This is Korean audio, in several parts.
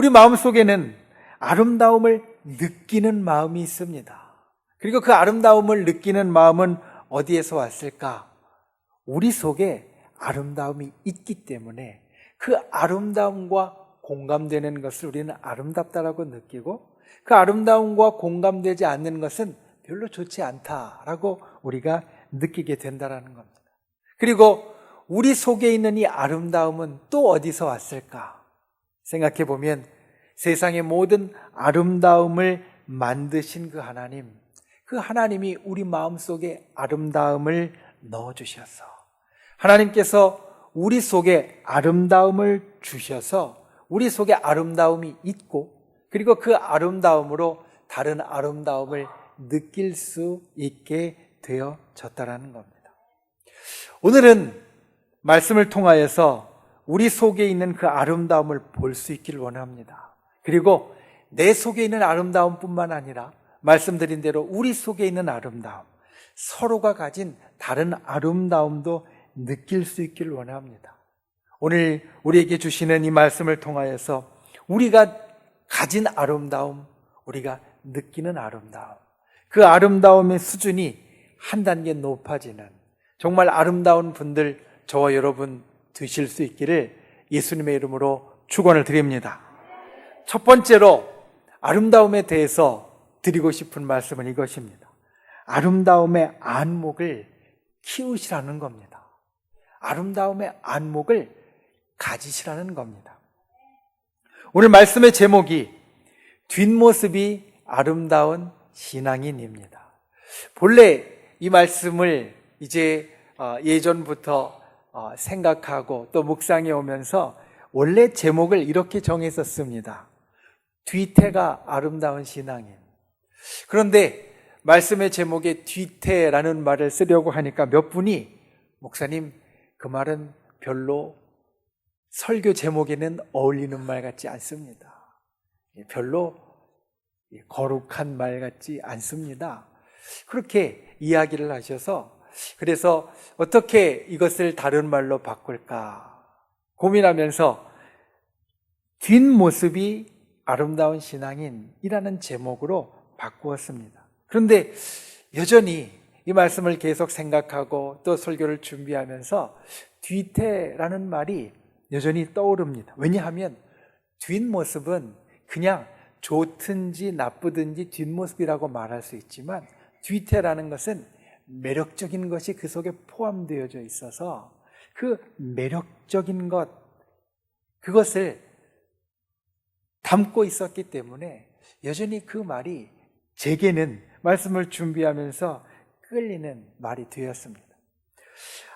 우리 마음 속에는 아름다움을 느끼는 마음이 있습니다. 그리고 그 아름다움을 느끼는 마음은 어디에서 왔을까? 우리 속에 아름다움이 있기 때문에 그 아름다움과 공감되는 것을 우리는 아름답다라고 느끼고 그 아름다움과 공감되지 않는 것은 별로 좋지 않다라고 우리가 느끼게 된다라는 겁니다. 그리고 우리 속에 있는 이 아름다움은 또 어디서 왔을까? 생각해 보면 세상의 모든 아름다움을 만드신 그 하나님, 그 하나님이 우리 마음 속에 아름다움을 넣어 주셔서 하나님께서 우리 속에 아름다움을 주셔서 우리 속에 아름다움이 있고 그리고 그 아름다움으로 다른 아름다움을 느낄 수 있게 되어졌다라는 겁니다. 오늘은 말씀을 통하여서 우리 속에 있는 그 아름다움을 볼 수 있기를 원합니다. 그리고 내 속에 있는 아름다움뿐만 아니라 말씀드린 대로 우리 속에 있는 아름다움, 서로가 가진 다른 아름다움도 느낄 수 있기를 원합니다. 오늘 우리에게 주시는 이 말씀을 통하여서 우리가 가진 아름다움, 우리가 느끼는 아름다움, 그 아름다움의 수준이 한 단계 높아지는 정말 아름다운 분들 저와 여러분 되실 수 있기를 예수님의 이름으로 축원을 드립니다. 첫 번째로 아름다움에 대해서 드리고 싶은 말씀은 이것입니다. 아름다움의 안목을 키우시라는 겁니다. 아름다움의 안목을 가지시라는 겁니다. 오늘 말씀의 제목이 뒷모습이 아름다운 신앙인입니다. 본래 이 말씀을 이제 어, 예전부터 어, 생각하고 또 묵상해 오면서 원래 제목을 이렇게 정했었습니다. 뒤태가 아름다운 신앙인. 그런데 말씀의 제목에 뒤태라는 말을 쓰려고 하니까 몇 분이 목사님 그 말은 별로 설교 제목에는 어울리는 말 같지 않습니다. 별로 거룩한 말 같지 않습니다. 그렇게 이야기를 하셔서 그래서 어떻게 이것을 다른 말로 바꿀까 고민하면서 뒷모습이 아름다운 신앙인이라는 제목으로 바꾸었습니다. 그런데 여전히 이 말씀을 계속 생각하고 또 설교를 준비하면서 뒤태라는 말이 여전히 떠오릅니다. 왜냐하면 뒷모습은 그냥 좋든지 나쁘든지 뒷모습이라고 말할 수 있지만 뒤태라는 것은 매력적인 것이 그 속에 포함되어져 있어서 그 매력적인 것, 그것을 담고 있었기 때문에 여전히 그 말이 제게는 말씀을 준비하면서 끌리는 말이 되었습니다.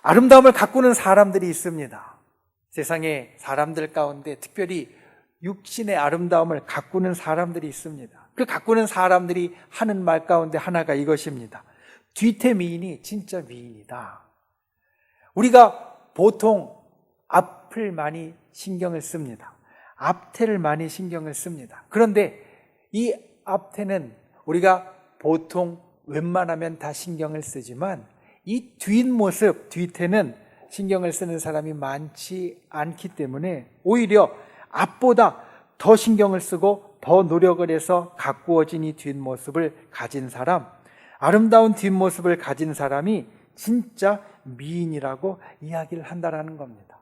아름다움을 가꾸는 사람들이 있습니다. 세상에 사람들 가운데 특별히 육신의 아름다움을 가꾸는 사람들이 있습니다. 그 가꾸는 사람들이 하는 말 가운데 하나가 이것입니다. 뒤태 미인이 진짜 미인이다. 우리가 보통 앞을 많이 신경을 씁니다. 앞태를 많이 신경을 씁니다. 그런데 이 앞태는 우리가 보통 웬만하면 다 신경을 쓰지만 이 뒷모습, 뒤태는 신경을 쓰는 사람이 많지 않기 때문에 오히려 앞보다 더 신경을 쓰고 더 노력을 해서 가꾸어진 이 뒷모습을 가진 사람, 아름다운 뒷모습을 가진 사람이 진짜 미인이라고 이야기를 한다라는 겁니다.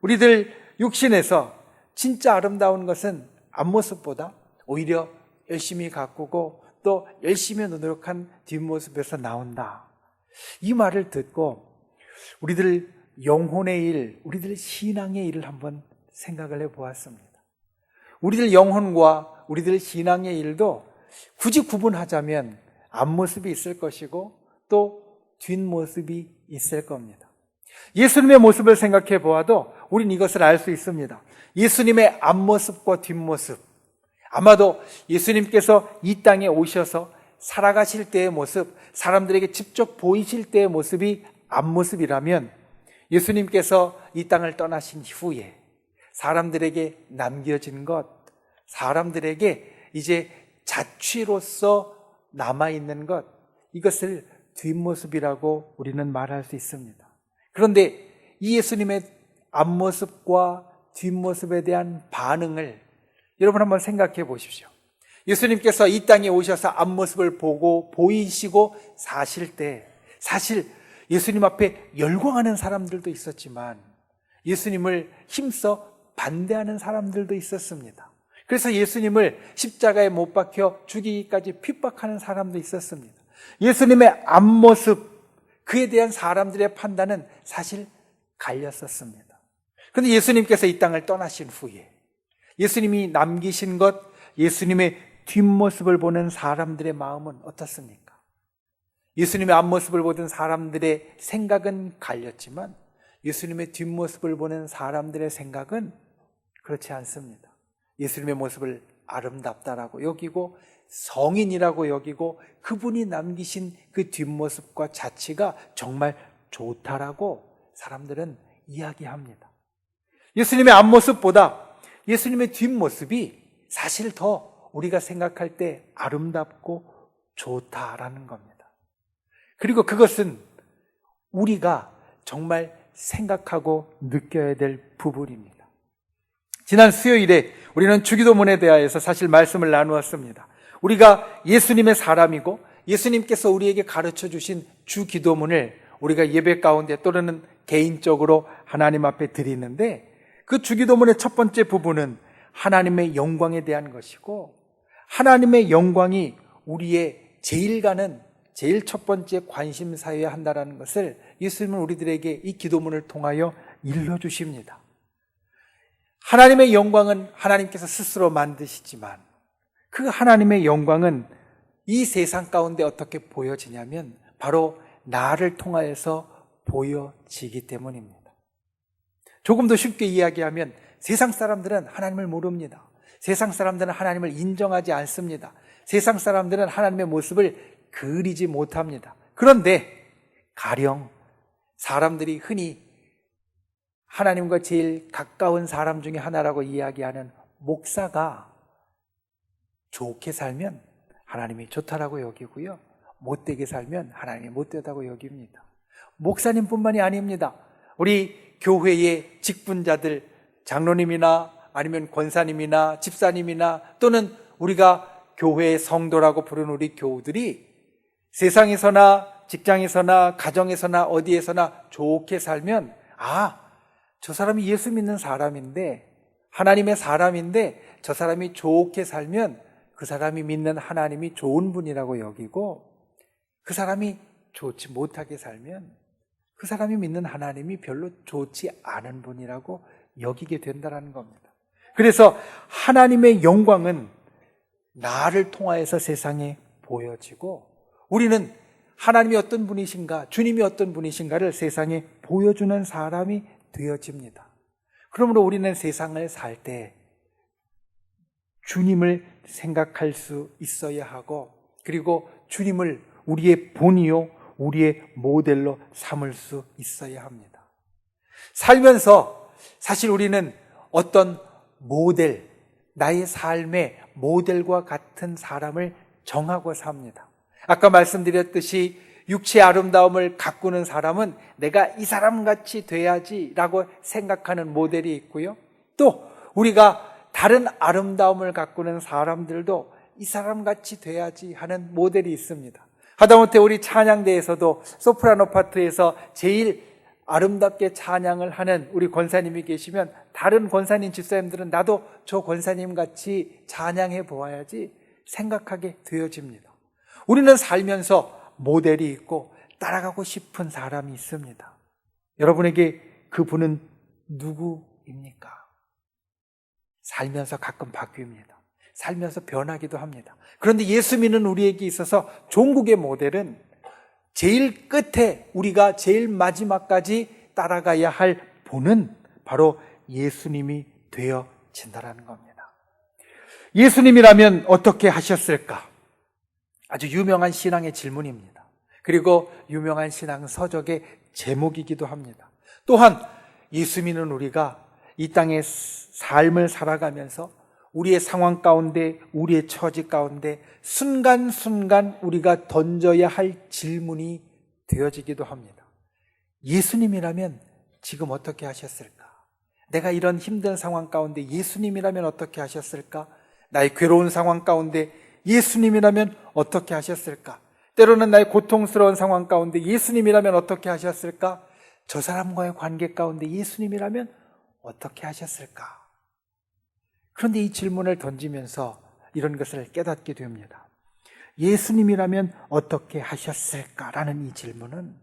우리들 육신에서 진짜 아름다운 것은 앞모습보다 오히려 열심히 가꾸고 또 열심히 노력한 뒷모습에서 나온다. 이 말을 듣고 우리들 영혼의 일, 우리들 신앙의 일을 한번 생각을 해 보았습니다. 우리들 영혼과 우리들 신앙의 일도 굳이 구분하자면 앞모습이 있을 것이고 또 뒷모습이 있을 겁니다. 예수님의 모습을 생각해 보아도 우린 이것을 알 수 있습니다. 예수님의 앞모습과 뒷모습. 아마도 예수님께서 이 땅에 오셔서 살아가실 때의 모습, 사람들에게 직접 보이실 때의 모습이 앞모습이라면 예수님께서 이 땅을 떠나신 후에 사람들에게 남겨진 것, 사람들에게 이제 자취로서 남아있는 것, 이것을 뒷모습이라고 우리는 말할 수 있습니다. 그런데 이 예수님의 앞모습과 뒷모습에 대한 반응을 여러분 한번 생각해 보십시오. 예수님께서 이 땅에 오셔서 앞모습을 보고 보이시고 사실 때 사실 예수님 앞에 열광하는 사람들도 있었지만 예수님을 힘써 반대하는 사람들도 있었습니다. 그래서 예수님을 십자가에 못 박혀 죽이기까지 핍박하는 사람도 있었습니다. 예수님의 앞모습, 그에 대한 사람들의 판단은 사실 갈렸었습니다. 그런데 예수님께서 이 땅을 떠나신 후에 예수님이 남기신 것, 예수님의 뒷모습을 보는 사람들의 마음은 어떻습니까? 예수님의 앞모습을 보던 사람들의 생각은 갈렸지만 예수님의 뒷모습을 보는 사람들의 생각은 그렇지 않습니다. 예수님의 모습을 아름답다라고 여기고 성인이라고 여기고 그분이 남기신 그 뒷모습과 자치가 정말 좋다라고 사람들은 이야기합니다. 예수님의 앞모습보다 예수님의 뒷모습이 사실 더 우리가 생각할 때 아름답고 좋다라는 겁니다. 그리고 그것은 우리가 정말 생각하고 느껴야 될 부분입니다. 지난 수요일에 우리는 주기도문에 대하여서 사실 말씀을 나누었습니다. 우리가 예수님의 사람이고 예수님께서 우리에게 가르쳐 주신 주기도문을 우리가 예배 가운데 또는 개인적으로 하나님 앞에 드리는데 그 주기도문의 첫 번째 부분은 하나님의 영광에 대한 것이고 하나님의 영광이 우리의 제일 가는 제일 첫 번째 관심사여야 한다라는 것을 예수님은 우리들에게 이 기도문을 통하여 일러 주십니다. 하나님의 영광은 하나님께서 스스로 만드시지만 그 하나님의 영광은 이 세상 가운데 어떻게 보여지냐면 바로 나를 통하여서 보여지기 때문입니다. 조금 더 쉽게 이야기하면 세상 사람들은 하나님을 모릅니다. 세상 사람들은 하나님을 인정하지 않습니다. 세상 사람들은 하나님의 모습을 그리지 못합니다. 그런데 가령 사람들이 흔히 하나님과 제일 가까운 사람 중에 하나라고 이야기하는 목사가 좋게 살면 하나님이 좋다라고 여기고요. 못되게 살면 하나님이 못되다고 여깁니다. 목사님뿐만이 아닙니다. 우리 교회의 직분자들, 장로님이나 아니면 권사님이나 집사님이나 또는 우리가 교회의 성도라고 부르는 우리 교우들이 세상에서나 직장에서나 가정에서나 어디에서나 좋게 살면 아, 저 사람이 예수 믿는 사람인데 하나님의 사람인데 저 사람이 좋게 살면 그 사람이 믿는 하나님이 좋은 분이라고 여기고 그 사람이 좋지 못하게 살면 그 사람이 믿는 하나님이 별로 좋지 않은 분이라고 여기게 된다는 겁니다. 그래서 하나님의 영광은 나를 통하여서 세상에 보여지고 우리는 하나님이 어떤 분이신가, 주님이 어떤 분이신가를 세상에 보여주는 사람이 되어집니다. 그러므로 우리는 세상을 살 때 주님을 생각할 수 있어야 하고 그리고 주님을 우리의 본이요, 우리의 모델로 삼을 수 있어야 합니다. 살면서 사실 우리는 어떤 모델, 나의 삶의 모델과 같은 사람을 정하고 삽니다. 아까 말씀드렸듯이 육체의 아름다움을 가꾸는 사람은 내가 이 사람 같이 돼야지라고 생각하는 모델이 있고요. 또 우리가 다른 아름다움을 가꾸는 사람들도 이 사람 같이 돼야지 하는 모델이 있습니다. 하다못해 우리 찬양대에서도 소프라노 파트에서 제일 아름답게 찬양을 하는 우리 권사님이 계시면 다른 권사님 집사님들은 나도 저 권사님 같이 찬양해 보아야지 생각하게 되어집니다. 우리는 살면서 모델이 있고 따라가고 싶은 사람이 있습니다. 여러분에게 그분은 누구입니까? 살면서 가끔 바뀝니다. 살면서 변하기도 합니다. 그런데 예수 믿는 우리에게 있어서 종국의 모델은 제일 끝에 우리가 제일 마지막까지 따라가야 할 분은 바로 예수님이 되어진다라는 겁니다. 예수님이라면 어떻게 하셨을까? 아주 유명한 신앙의 질문입니다. 그리고 유명한 신앙 서적의 제목이기도 합니다. 또한 예수 믿는 우리가 이 땅의 삶을 살아가면서 우리의 상황 가운데, 우리의 처지 가운데 순간순간 우리가 던져야 할 질문이 되어지기도 합니다. 예수님이라면 지금 어떻게 하셨을까? 내가 이런 힘든 상황 가운데 예수님이라면 어떻게 하셨을까? 나의 괴로운 상황 가운데 예수님이라면 어떻게 하셨을까? 때로는 나의 고통스러운 상황 가운데 예수님이라면 어떻게 하셨을까? 저 사람과의 관계 가운데 예수님이라면 어떻게 하셨을까? 그런데 이 질문을 던지면서 이런 것을 깨닫게 됩니다. 예수님이라면 어떻게 하셨을까라는 이 질문은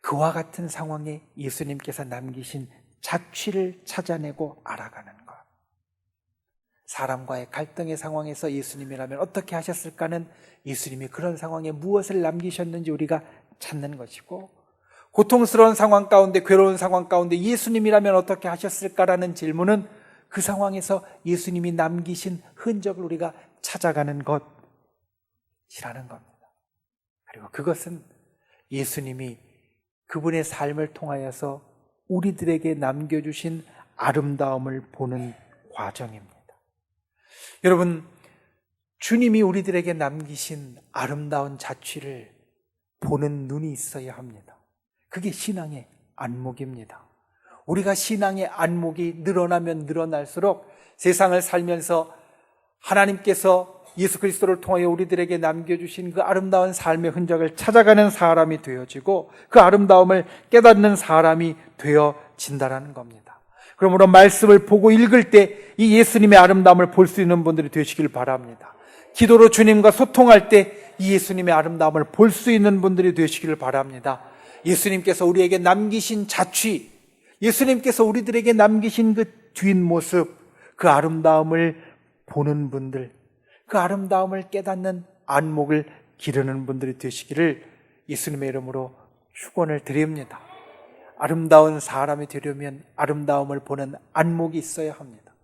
그와 같은 상황에 예수님께서 남기신 자취를 찾아내고 알아가는 것. 사람과의 갈등의 상황에서 예수님이라면 어떻게 하셨을까는 예수님이 그런 상황에 무엇을 남기셨는지 우리가 찾는 것이고, 고통스러운 상황 가운데, 괴로운 상황 가운데 예수님이라면 어떻게 하셨을까라는 질문은 그 상황에서 예수님이 남기신 흔적을 우리가 찾아가는 것이라는 겁니다. 그리고 그것은 예수님이 그분의 삶을 통하여서 우리들에게 남겨주신 아름다움을 보는 과정입니다. 여러분, 주님이 우리들에게 남기신 아름다운 자취를 보는 눈이 있어야 합니다. 그게 신앙의 안목입니다. 우리가 신앙의 안목이 늘어나면 늘어날수록 세상을 살면서 하나님께서 예수 그리스도를 통하여 우리들에게 남겨주신 그 아름다운 삶의 흔적을 찾아가는 사람이 되어지고 그 아름다움을 깨닫는 사람이 되어진다라는 겁니다. 그러므로 말씀을 보고 읽을 때 이 예수님의 아름다움을 볼 수 있는 분들이 되시길 바랍니다. 기도로 주님과 소통할 때 이 예수님의 아름다움을 볼 수 있는 분들이 되시기를 바랍니다. 예수님께서 우리에게 남기신 자취, 예수님께서 우리들에게 남기신 그 뒷모습, 그 아름다움을 보는 분들, 그 아름다움을 깨닫는 안목을 기르는 분들이 되시기를 예수님의 이름으로 축원을 드립니다. 아름다운 사람이 되려면 아름다움을 보는 안목이 있어야 합니다.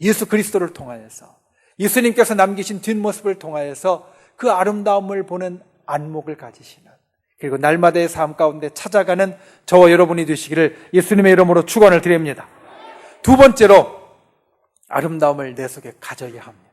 예수 그리스도를 통하여서 예수님께서 남기신 뒷모습을 통하여서 그 아름다움을 보는 안목을 가지시는 그리고 날마다의 삶 가운데 찾아가는 저와 여러분이 되시기를 예수님의 이름으로 축원을 드립니다. 두 번째로 아름다움을 내 속에 가져야 합니다.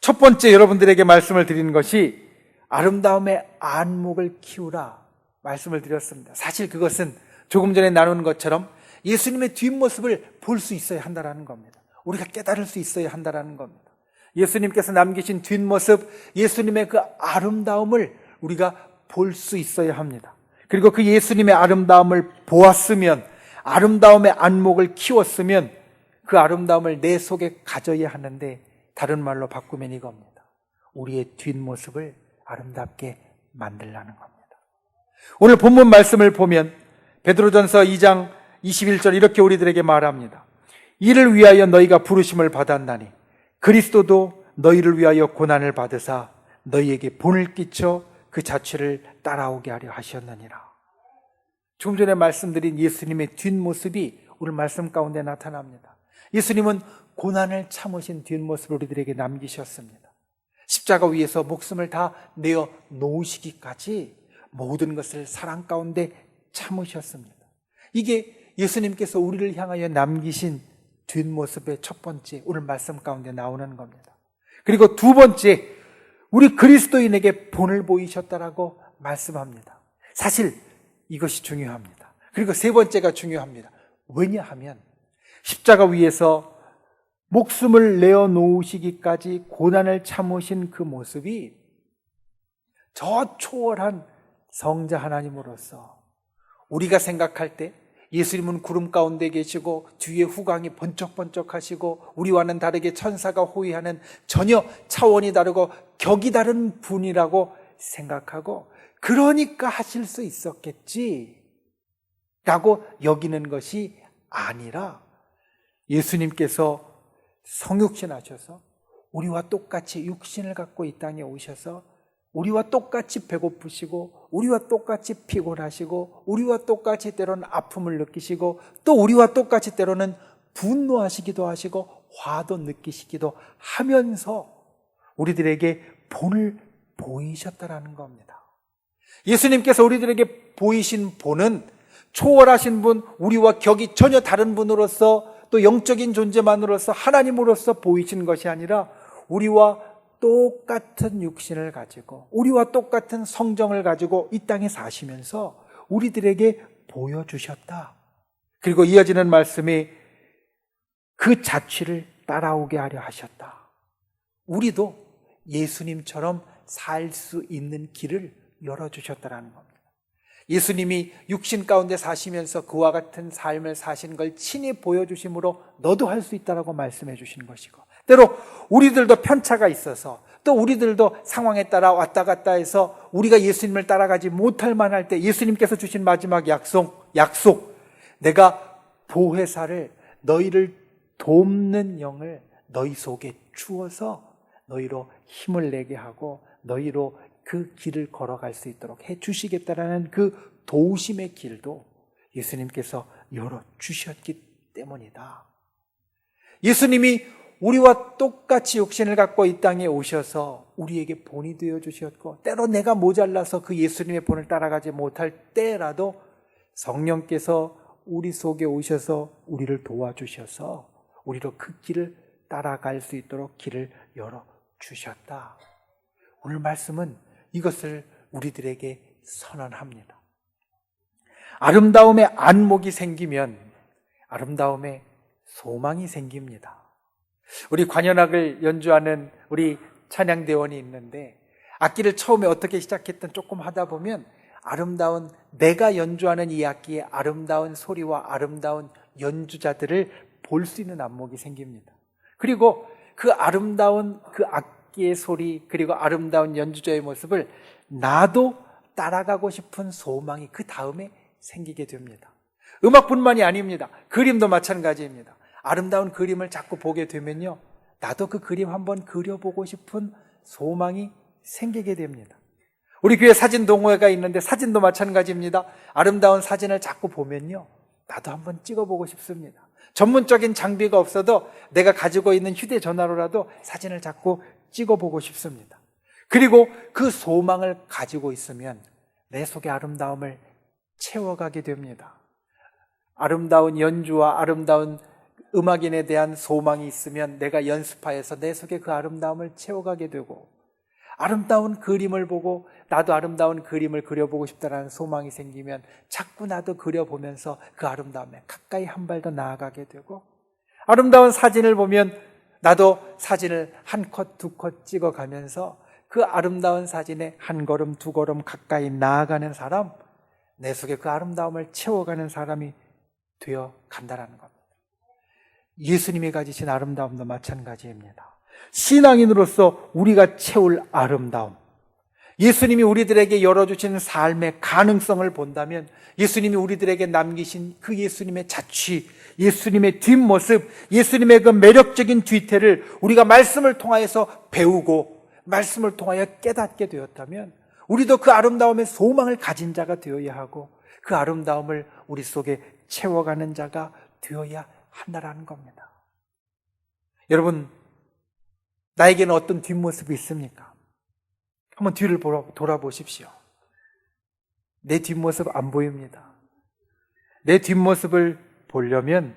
첫 번째 여러분들에게 말씀을 드리는 것이 아름다움의 안목을 키우라 말씀을 드렸습니다. 사실 그것은 조금 전에 나눈 것처럼 예수님의 뒷모습을 볼 수 있어야 한다는 겁니다. 우리가 깨달을 수 있어야 한다는 겁니다. 예수님께서 남기신 뒷모습, 예수님의 그 아름다움을 우리가 볼 수 있어야 합니다. 그리고 그 예수님의 아름다움을 보았으면, 아름다움의 안목을 키웠으면 그 아름다움을 내 속에 가져야 하는데 다른 말로 바꾸면 이겁니다. 우리의 뒷모습을 아름답게 만들라는 겁니다. 오늘 본문 말씀을 보면 베드로전서 2장 21절 이렇게 우리들에게 말합니다. 이를 위하여 너희가 부르심을 받았나니 그리스도도 너희를 위하여 고난을 받으사 너희에게 본을 끼쳐 그 자체를 따라오게 하려 하셨느니라. 조금 전에 말씀드린 예수님의 뒷모습이 오늘 말씀 가운데 나타납니다. 예수님은 고난을 참으신 뒷모습을 우리들에게 남기셨습니다. 십자가 위에서 목숨을 다 내어 놓으시기까지 모든 것을 사랑 가운데 참으셨습니다. 이게 예수님께서 우리를 향하여 남기신 뒷모습의 첫 번째 오늘 말씀 가운데 나오는 겁니다. 그리고 두 번째 우리 그리스도인에게 본을 보이셨다라고 말씀합니다. 사실 이것이 중요합니다. 그리고 세 번째가 중요합니다. 왜냐하면 십자가 위에서 목숨을 내어 놓으시기까지 고난을 참으신 그 모습이 저 초월한 성자 하나님으로서 우리가 생각할 때 예수님은 구름 가운데 계시고 뒤에 후광이 번쩍번쩍 하시고 우리와는 다르게 천사가 호위하는 전혀 차원이 다르고 격이 다른 분이라고 생각하고 그러니까 하실 수 있었겠지 라고 여기는 것이 아니라 예수님께서 성육신 하셔서 우리와 똑같이 육신을 갖고 이 땅에 오셔서 우리와 똑같이 배고프시고 우리와 똑같이 피곤하시고 우리와 똑같이 때로는 아픔을 느끼시고 또 우리와 똑같이 때로는 분노하시기도 하시고 화도 느끼시기도 하면서 우리들에게 본을 보이셨다라는 겁니다. 예수님께서 우리들에게 보이신 본은 초월하신 분, 우리와 격이 전혀 다른 분으로서 또 영적인 존재만으로서 하나님으로서 보이신 것이 아니라 우리와 똑같은 육신을 가지고 우리와 똑같은 성정을 가지고 이 땅에 사시면서 우리들에게 보여주셨다. 그리고 이어지는 말씀이 그 자취를 따라오게 하려 하셨다. 우리도 예수님처럼 살 수 있는 길을 열어주셨다라는 겁니다. 예수님이 육신 가운데 사시면서 그와 같은 삶을 사신 걸 친히 보여주심으로 너도 할 수 있다라고 말씀해 주신 것이고 때로 우리들도 편차가 있어서 또 우리들도 상황에 따라 왔다 갔다 해서 우리가 예수님을 따라가지 못할 만할 때 예수님께서 주신 마지막 약속, 약속. 내가 보혜사를 너희를 돕는 영을 너희 속에 주어서 너희로 힘을 내게 하고 너희로 그 길을 걸어갈 수 있도록 해 주시겠다라는 그 도우심의 길도 예수님께서 열어 주셨기 때문이다. 예수님이 우리와 똑같이 육신을 갖고 이 땅에 오셔서 우리에게 본이 되어 주셨고 때로 내가 모자라서 그 예수님의 본을 따라가지 못할 때라도 성령께서 우리 속에 오셔서 우리를 도와주셔서 우리로 그 길을 따라갈 수 있도록 길을 열어 주셨다. 오늘 말씀은 이것을 우리들에게 선언합니다. 아름다움에 안목이 생기면 아름다움에 소망이 생깁니다. 우리 관현악을 연주하는 우리 찬양대원이 있는데 악기를 처음에 어떻게 시작했든 조금 하다 보면 아름다운 내가 연주하는 이 악기의 아름다운 소리와 아름다운 연주자들을 볼 수 있는 안목이 생깁니다. 그리고 그 아름다운 그 악기의 소리 그리고 아름다운 연주자의 모습을 나도 따라가고 싶은 소망이 그 다음에 생기게 됩니다. 음악뿐만이 아닙니다. 그림도 마찬가지입니다. 아름다운 그림을 자꾸 보게 되면요. 나도 그 그림 한번 그려보고 싶은 소망이 생기게 됩니다. 우리 교회 사진 동호회가 있는데 사진도 마찬가지입니다. 아름다운 사진을 자꾸 보면요. 나도 한번 찍어보고 싶습니다. 전문적인 장비가 없어도 내가 가지고 있는 휴대전화로라도 사진을 자꾸 찍어보고 싶습니다. 그리고 그 소망을 가지고 있으면 내 속의 아름다움을 채워가게 됩니다. 아름다운 연주와 아름다운 음악인에 대한 소망이 있으면 내가 연습하여서 내 속에 그 아름다움을 채워가게 되고 아름다운 그림을 보고 나도 아름다운 그림을 그려보고 싶다라는 소망이 생기면 자꾸 나도 그려보면서 그 아름다움에 가까이 한 발 더 나아가게 되고 아름다운 사진을 보면 나도 사진을 한 컷, 두 컷 찍어가면서 그 아름다운 사진에 한 걸음, 두 걸음 가까이 나아가는 사람, 내 속에 그 아름다움을 채워가는 사람이 되어 간다라는 겁니다. 예수님이 가지신 아름다움도 마찬가지입니다. 신앙인으로서 우리가 채울 아름다움. 예수님이 우리들에게 열어주신 삶의 가능성을 본다면 예수님이 우리들에게 남기신 그 예수님의 자취, 예수님의 뒷모습, 예수님의 그 매력적인 뒤태를 우리가 말씀을 통하여서 배우고 말씀을 통하여 깨닫게 되었다면 우리도 그 아름다움의 소망을 가진 자가 되어야 하고 그 아름다움을 우리 속에 채워가는 자가 되어야 한다라는 겁니다. 여러분, 나에게는 어떤 뒷모습이 있습니까? 한번 뒤를 돌아보십시오. 내 뒷모습 안 보입니다. 내 뒷모습을 보려면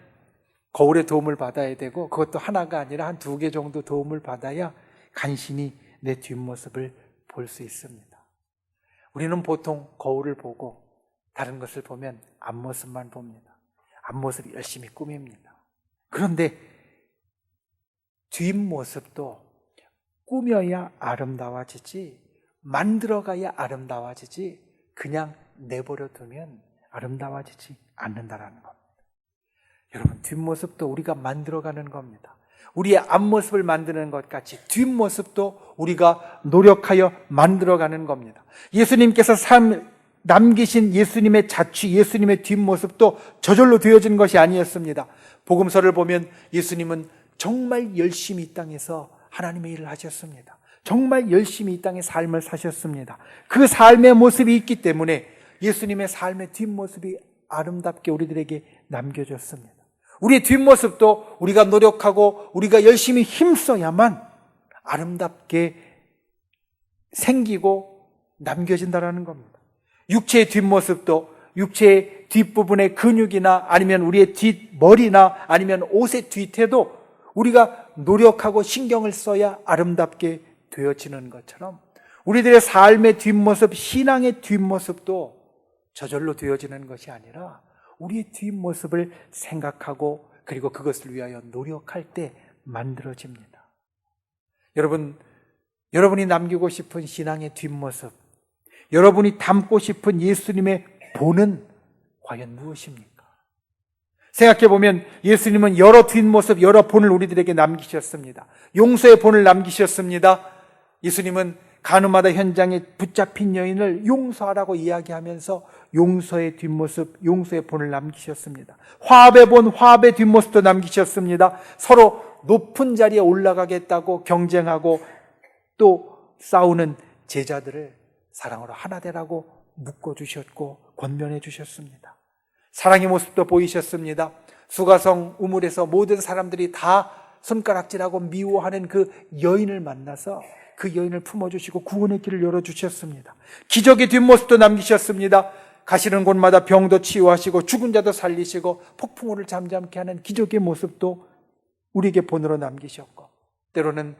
거울의 도움을 받아야 되고 그것도 하나가 아니라 한 두 개 정도 도움을 받아야 간신히 내 뒷모습을 볼 수 있습니다. 우리는 보통 거울을 보고 다른 것을 보면 앞모습만 봅니다. 앞모습 열심히 꾸밉니다. 그런데 뒷모습도 꾸며야 아름다워지지, 만들어가야 아름다워지지, 그냥 내버려 두면 아름다워지지 않는다라는 겁니다. 여러분, 뒷모습도 우리가 만들어가는 겁니다. 우리의 앞모습을 만드는 것 같이 뒷모습도 우리가 노력하여 만들어가는 겁니다. 예수님께서 삶, 남기신 예수님의 자취, 예수님의 뒷모습도 저절로 되어진 것이 아니었습니다. 복음서를 보면 예수님은 정말 열심히 이 땅에서 하나님의 일을 하셨습니다. 정말 열심히 이 땅의 삶을 사셨습니다. 그 삶의 모습이 있기 때문에 예수님의 삶의 뒷모습이 아름답게 우리들에게 남겨졌습니다. 우리의 뒷모습도 우리가 노력하고 우리가 열심히 힘써야만 아름답게 생기고 남겨진다라는 겁니다. 육체의 뒷모습도 육체의 뒷부분의 근육이나 아니면 우리의 뒷머리나 아니면 옷의 뒤태도 우리가 노력하고 신경을 써야 아름답게 되어지는 것처럼 우리들의 삶의 뒷모습, 신앙의 뒷모습도 저절로 되어지는 것이 아니라 우리의 뒷모습을 생각하고 그리고 그것을 위하여 노력할 때 만들어집니다. 여러분, 여러분이 남기고 싶은 신앙의 뒷모습, 여러분이 담고 싶은 예수님의 본은 과연 무엇입니까? 생각해 보면 예수님은 여러 뒷모습, 여러 본을 우리들에게 남기셨습니다. 용서의 본을 남기셨습니다. 예수님은 가늠하다 현장에 붙잡힌 여인을 용서하라고 이야기하면서 용서의 뒷모습, 용서의 본을 남기셨습니다. 화합의 본, 화합의 뒷모습도 남기셨습니다. 서로 높은 자리에 올라가겠다고 경쟁하고 또 싸우는 제자들을 사랑으로 하나 되라고 묶어 주셨고 권면해 주셨습니다. 사랑의 모습도 보이셨습니다. 수가성 우물에서 모든 사람들이 다 손가락질하고 미워하는 그 여인을 만나서 그 여인을 품어주시고 구원의 길을 열어주셨습니다. 기적의 뒷모습도 남기셨습니다. 가시는 곳마다 병도 치유하시고 죽은 자도 살리시고 폭풍우를 잠잠케 하는 기적의 모습도 우리에게 본으로 남기셨고 때로는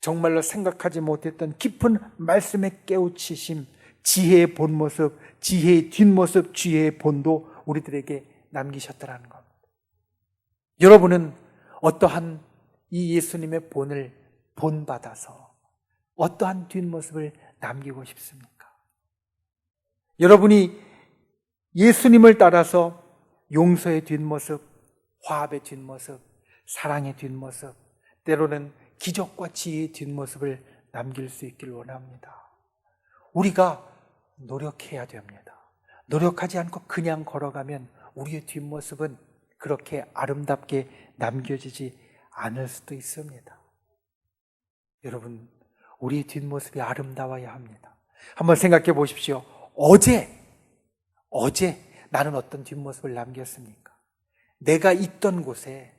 정말로 생각하지 못했던 깊은 말씀의 깨우치심, 지혜의 본 모습, 지혜의 뒷모습, 지혜의 본도 우리들에게 남기셨더라는 겁니다. 여러분은 어떠한 이 예수님의 본을 본받아서 어떠한 뒷모습을 남기고 싶습니까? 여러분이 예수님을 따라서 용서의 뒷모습, 화합의 뒷모습, 사랑의 뒷모습, 때로는 기적과 지혜의 뒷모습을 남길 수 있길 원합니다. 우리가 노력해야 됩니다. 노력하지 않고 그냥 걸어가면 우리의 뒷모습은 그렇게 아름답게 남겨지지 않을 수도 있습니다. 여러분, 우리의 뒷모습이 아름다워야 합니다. 한번 생각해 보십시오. 어제, 어제 나는 어떤 뒷모습을 남겼습니까? 내가 있던 곳에,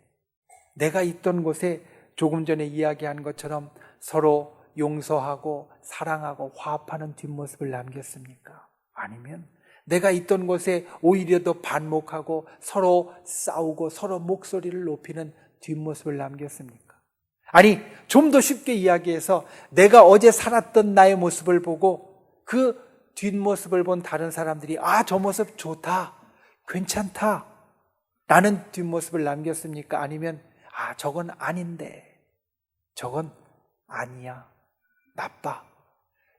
내가 있던 곳에 조금 전에 이야기한 것처럼 서로 용서하고 사랑하고 화합하는 뒷모습을 남겼습니까? 아니면 내가 있던 곳에 오히려 더 반목하고 서로 싸우고 서로 목소리를 높이는 뒷모습을 남겼습니까? 아니, 좀 더 쉽게 이야기해서 내가 어제 살았던 나의 모습을 보고 그 뒷모습을 본 다른 사람들이 아, 저 모습 좋다. 괜찮다. 라는 뒷모습을 남겼습니까? 아니면 아, 저건 아닌데. 저건 아니야. 나빠.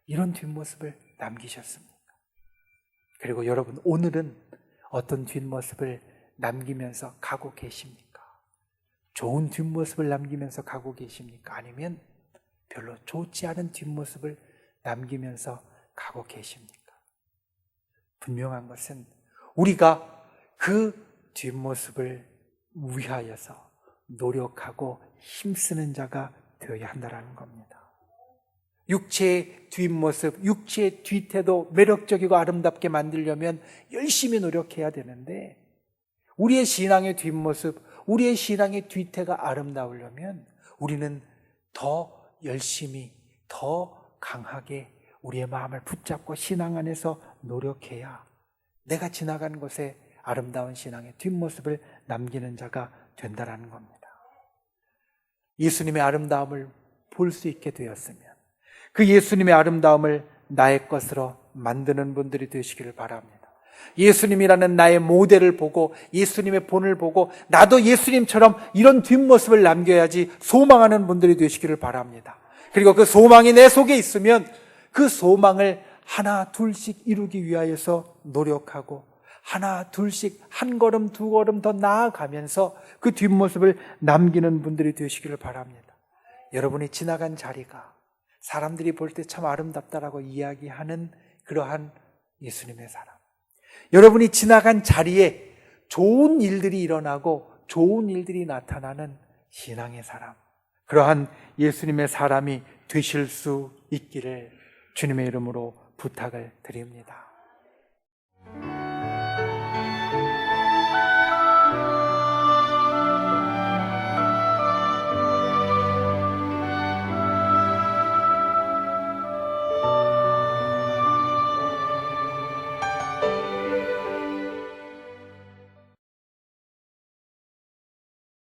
이런 뒷모습을 남기셨습니다. 그리고 여러분, 오늘은 어떤 뒷모습을 남기면서 가고 계십니까? 좋은 뒷모습을 남기면서 가고 계십니까? 아니면 별로 좋지 않은 뒷모습을 남기면서 가고 계십니까? 분명한 것은 우리가 그 뒷모습을 위하여서 노력하고 힘쓰는 자가 되어야 한다는 겁니다. 육체의 뒷모습, 육체의 뒤태도 매력적이고 아름답게 만들려면 열심히 노력해야 되는데 우리의 신앙의 뒷모습, 우리의 신앙의 뒤태가 아름다우려면 우리는 더 열심히, 더 강하게 우리의 마음을 붙잡고 신앙 안에서 노력해야 내가 지나간 곳에 아름다운 신앙의 뒷모습을 남기는 자가 된다라는 겁니다. 예수님의 아름다움을 볼 수 있게 되었으면 그 예수님의 아름다움을 나의 것으로 만드는 분들이 되시기를 바랍니다. 예수님이라는 나의 모델을 보고 예수님의 본을 보고 나도 예수님처럼 이런 뒷모습을 남겨야지 소망하는 분들이 되시기를 바랍니다. 그리고 그 소망이 내 속에 있으면 그 소망을 하나 둘씩 이루기 위하여서 노력하고 하나 둘씩 한 걸음 두 걸음 더 나아가면서 그 뒷모습을 남기는 분들이 되시기를 바랍니다. 여러분이 지나간 자리가 사람들이 볼 때 참 아름답다라고 이야기하는 그러한 예수님의 사람. 여러분이 지나간 자리에 좋은 일들이 일어나고 좋은 일들이 나타나는 신앙의 사람. 그러한 예수님의 사람이 되실 수 있기를 주님의 이름으로 부탁을 드립니다.